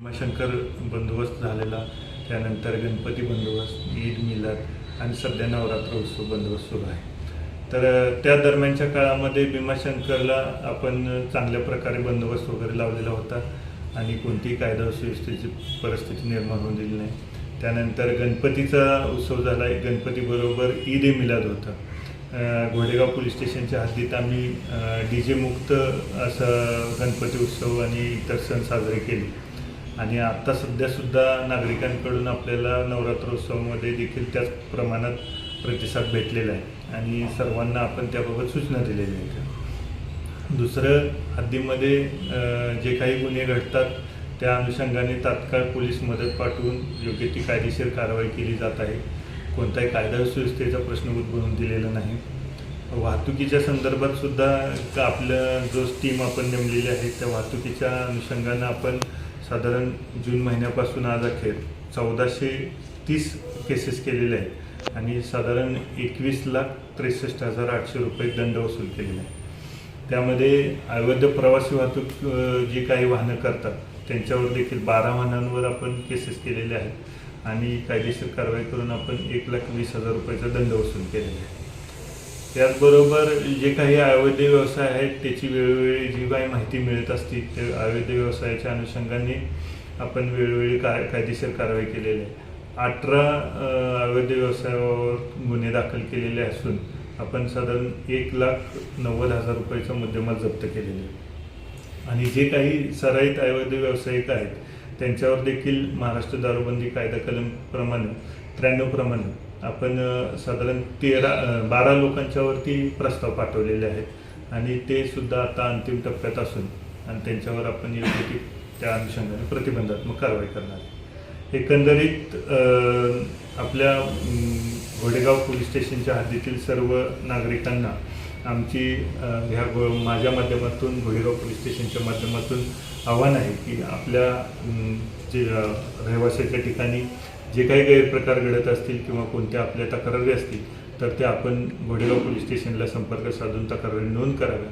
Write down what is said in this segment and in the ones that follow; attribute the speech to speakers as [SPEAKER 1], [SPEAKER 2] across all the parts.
[SPEAKER 1] भीमाशंकर बंदोबस्त झालेला त्यानंतर गणपती बंदोबस्त ईद मिलाद आणि सध्या नवरात्र उत्सव बंदोबस्त सुरू आहे. तर त्या दरम्यानच्या काळामध्ये भीमाशंकरला आपण चांगल्या प्रकारे बंदोबस्त वगैरे लावलेला होता आणि कोणतीही कायदा सुव्यवस्थेची परिस्थिती निर्माण होऊन दिली नाही. त्यानंतर गणपतीचा उत्सव झाला गणपतीबरोबर ईद ए मिलाद होता. घोडेगाव पोलीस स्टेशनच्या हद्दीत आम्ही डी जे मुक्त असं गणपती उत्सव आणि इतर सण साजरे केले. आणि आता सध्यासुद्धा नागरिकांकडून आपल्याला नवरात्रोत्सवामध्ये देखील त्याच प्रमाणात प्रतिसाद भेटलेला आहे. आणि सर्वांना आपण त्याबाबत सूचना दिलेल्या आहेत. दुसरं हद्दीमध्ये जे काही गुन्हे घडतात त्या अनुषंगाने तात्काळ पोलीस मदत पाठवून योग्य ती कायदेशीर कारवाई केली जात आहे. कोणताही कायदा सुव्यवस्थेचा प्रश्न उद्भवून दिलेला नाही. वाहतुकीच्या संदर्भात सुद्धा आपलं जो टीम आपण नेमलेली आहे त्या वाहतुकीच्या अनुषंगानं आपण साधारण जून महिन्यापासून आज अखेर चौदाशे तीस केसेस केलेले आहेत आणि साधारण एकवीस लाख त्रेसष्ट हजार आठशे रुपये दंड वसूल केलेला आहे त्यामध्ये अवैध प्रवासी वाहतूक जी काही वाहनं करतात त्यांच्यावर देखील बारा वाहनांवर आपण केसेस केलेले आहेत आणि कायदेशीर कारवाई करून आपण एक लाख वीस हजार रुपयाचा दंड वसूल केलेला आहे. त्याचबरोबर जे काही अवैध व्यवसाय आहेत त्याची वेळोवेळी जी काही माहिती मिळत असते ते अवैध व्यवसायाच्या अनुषंगाने आपण वेळोवेळी काय कायदेशीर कारवाई केलेली आहे. अठरा अ, अवैध व्यवसायावर गुन्हे दाखल केलेले असून आपण साधारण एक लाख नव्वद हजार रुपयाचा मुद्देमाल जप्त केलेले आहे आणि जे काही सराईत अवैध व्यावसायिक आहेत त्यांच्यावर देखील महाराष्ट्र दारूबंदी कायदा कलम प्रमाणे त्र्याण्णव प्रमाणे आपण साधारण तेरा बारा लोकांच्यावरती प्रस्ताव पाठवलेले आहेत आणि ते सुद्धा आता अंतिम टप्प्यात असून आणि त्यांच्यावर आपण योग्य ती त्या अनुषंगाने प्रतिबंधात्मक कारवाई करणार आहे. एकंदरीत आपल्या घोडेगाव पोलीस स्टेशनच्या हद्दीतील सर्व नागरिकांना आमची ह्या माझ्या माध्यमातून घोडेगाव पोलीस स्टेशनच्या माध्यमातून आव्हान आहे की आपल्या जे अ, रहिवाशाच्या ठिकाणी जे काही गैरप्रकार घडत असतील किंवा कोणत्या आपल्या तक्रारी असतील तर त्या आपण घोडेगाव पोलीस स्टेशनला संपर्क साधून तक्रारी नोंद कराव्या.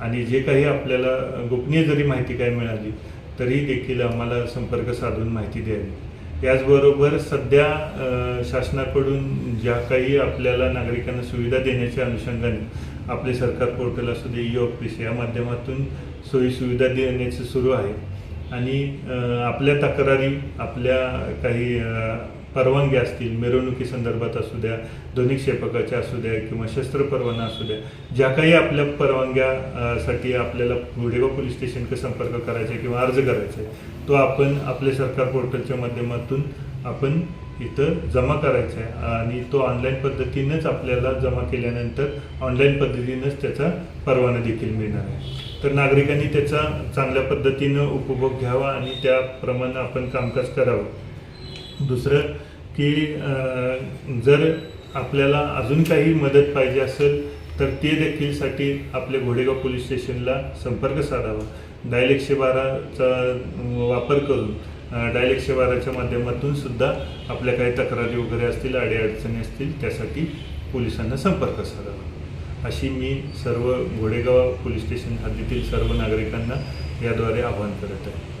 [SPEAKER 1] आणि जे काही आपल्याला गोपनीय जरी माहिती काय मिळाली तरी देखील आम्हाला संपर्क साधून माहिती द्यावी. याचबरोबर सध्या शासनाकडून ज्या काही आपल्याला नागरिकांना सुविधा देण्याच्या अनुषंगाने आपले सरकार पोर्टल असू दे ई ऑफिस या माध्यमातून सोयीसुविधा देण्याचं सुरू आहे. आणि आपल्या तक्रारी आपल्या काही परवानग्या असतील मिरवणुकी संदर्भात असू द्या ध्वनी क्षेपकाच्या असू द्या किंवा शस्त्र परवाना असू द्या ज्या काही आपल्या परवानग्यासाठी आपल्याला गुडेगाव पोलीस स्टेशनकडे संपर्क करायचा आहे किंवा अर्ज करायचा आहे तो आपण आपल्या सरकार पोर्टलच्या माध्यमातून आपण इथं जमा करायचा आहे. आणि तो ऑनलाईन पद्धतीनेच आपल्याला जमा केल्यानंतर ऑनलाईन पद्धतीनंच त्याचा परवाना देखील मिळणार आहे. तर नागरिकांनी त्याचा चांगल्या पद्धतीनं उपभोग घ्यावा आणि त्याप्रमाणे आपण कामकाज करावं. दुसरं की जर आपल्याला अजून काही मदत पाहिजे असेल तर ते देखीलसाठी आपल्या घोडेगाव पोलीस स्टेशनला संपर्क साधावा. डायल एकशे बाराचा वापर करून डायल एकशे बाराच्या माध्यमातून सुद्धा आपल्या काही तक्रारी वगैरे असतील अडीअडचणी असतील त्यासाठी पोलिसांना संपर्क साधावा. अशी मी सर्व घोडेगाव पोलीस स्टेशन हद्दीतील सर्व नागरिकांना याद्वारे आवाहन करत आहे.